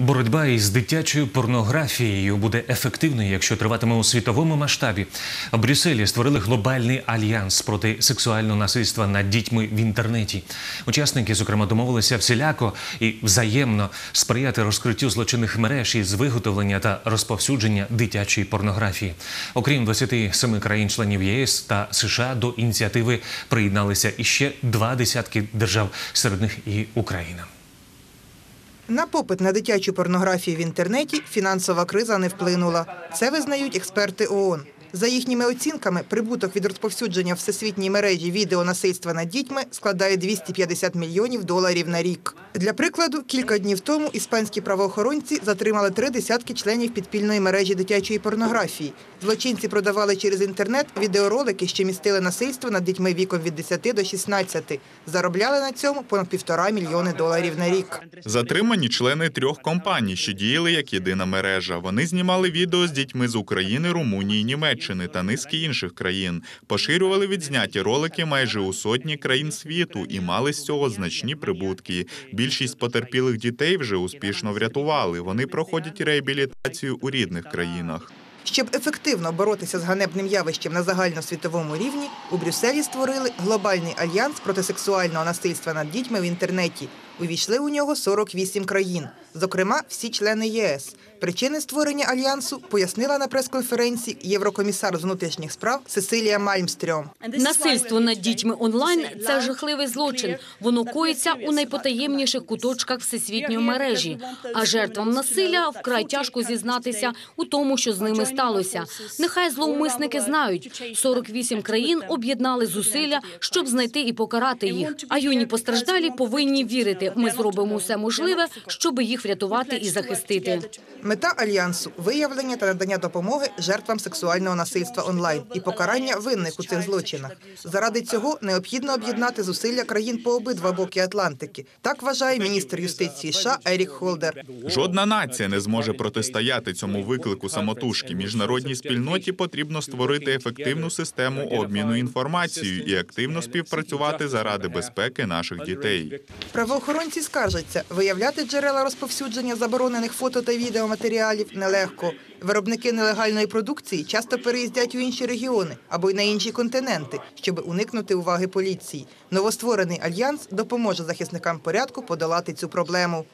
Боротьба із дитячою порнографією буде ефективною, якщо триватиме у світовому масштабі. В Брюсселі створили глобальний альянс проти сексуального насильства над дітьми в інтернеті. Учасники, зокрема, домовилися всіляко і взаємно сприяти розкриттю злочинних мереж із виготовлення та розповсюдження дитячої порнографії. Окрім 27 країн-членів ЄС та США до ініціативи приєдналися іще два десятки держав, серед них і Україна. На попит на дитячу порнографію в інтернеті фінансова криза не вплинула. Це визнають експерти ООН. За їхніми оцінками, прибуток від розповсюдження всесвітній мережі відео насильства над дітьми складає 250 мільйонів доларів на рік. Для прикладу, кілька днів тому іспанські правоохоронці затримали три десятки членів підпільної мережі дитячої порнографії. Злочинці продавали через інтернет відеоролики, що містили насильство над дітьми віком від 10 до 16. Заробляли на цьому понад півтора мільйони доларів на рік. Затримані члени трьох компаній, що діяли як єдина мережа. Вони знімали відео з дітьми з України, Румунії, Німеччини та низки інших країн. Поширювали відзняті ролики майже у сотні країн світу і мали з цього значні прибутки. Більшість потерпілих дітей вже успішно врятували. Вони проходять реабілітацію у рідних країнах. Щоб ефективно боротися з ганебним явищем на загальносвітовому рівні, у Брюсселі створили глобальний альянс проти сексуального насильства над дітьми в інтернеті. Увійшли у нього 48 країн, зокрема всі члени ЄС. Причини створення альянсу пояснила на прес-конференції єврокомісар з внутрішніх справ Сесилія Мальмстрьом. Насильство над дітьми онлайн це жахливий злочин. Воно коїться у найпотаємніших куточках всесвітньої мережі. А жертвам насилля вкрай тяжко зізнатися у тому, що з ними сталося. Нехай зловмисники знають. 48 країн об'єднали зусилля, щоб знайти і покарати їх. А юні постраждалі повинні вірити. Ми зробимо все можливе, щоб їх врятувати і захистити. Мета альянсу виявлення та надання допомоги жертвам сексуального насильства онлайн і покарання винних у цих злочинах. Заради цього необхідно об'єднати зусилля країн по обидва боки Атлантики. Так вважає міністр юстиції США Ерік Холдер. Жодна нація не зможе протистояти цьому виклику самотужки. Міжнародній спільноті потрібно створити ефективну систему обміну інформацією і активно співпрацювати заради безпеки наших дітей. Правоохоронці скаржаться, виявляти джерела розповсюдження заборонених фото та відеоматеріалів нелегко. Виробники нелегальної продукції часто переїздять у інші регіони або й на інші континенти, щоб уникнути уваги поліції. Новостворений альянс допоможе захисникам порядку подолати цю проблему.